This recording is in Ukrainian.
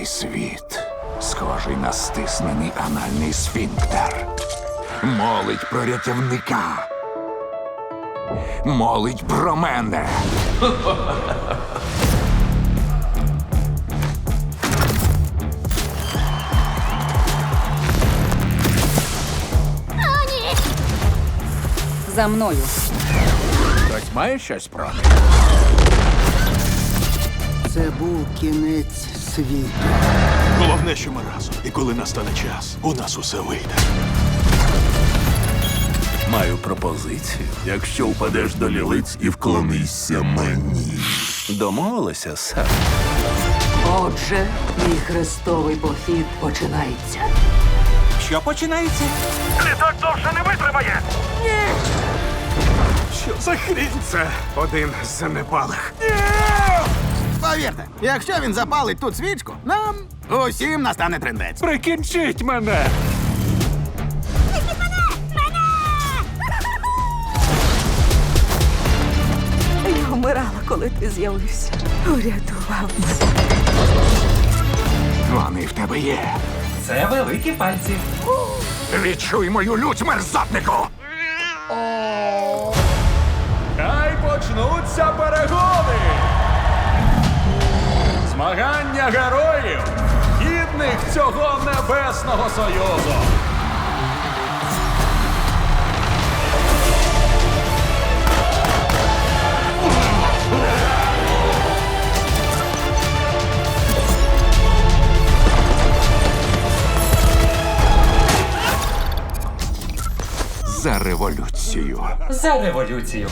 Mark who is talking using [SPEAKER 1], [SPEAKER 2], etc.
[SPEAKER 1] Цей світ схожий на стиснений анальний сфінктер. Молить про рятівника. Молить про мене.
[SPEAKER 2] За мною.
[SPEAKER 1] Хтось має щось проти?
[SPEAKER 3] Це був кінець світу.
[SPEAKER 4] Головне, що ми разом. І коли настане час, у нас усе вийде.
[SPEAKER 5] Маю пропозицію. Якщо впадеш до лілиць і вклонишся мені. Домовилися, сер?
[SPEAKER 6] Отже, мій хрестовий похід починається.
[SPEAKER 1] Що починається? Клітодовше не витримає! Ні!
[SPEAKER 4] Що за хрінь це? Один з занепалих.
[SPEAKER 3] Повірте, якщо він запалить тут свічку, нам усім настане трендець.
[SPEAKER 1] Прикінчіть мене!
[SPEAKER 6] Я вмирала, коли ти з'явився. Урятував мене.
[SPEAKER 1] Вони в тебе є.
[SPEAKER 7] Це великі пальці.
[SPEAKER 1] Відчуй мою лють, мерзотнику!
[SPEAKER 7] Хай почнуться перегони. Змагання героїв, гідних цього небесного союзу.
[SPEAKER 1] За революцію.
[SPEAKER 7] За революцію.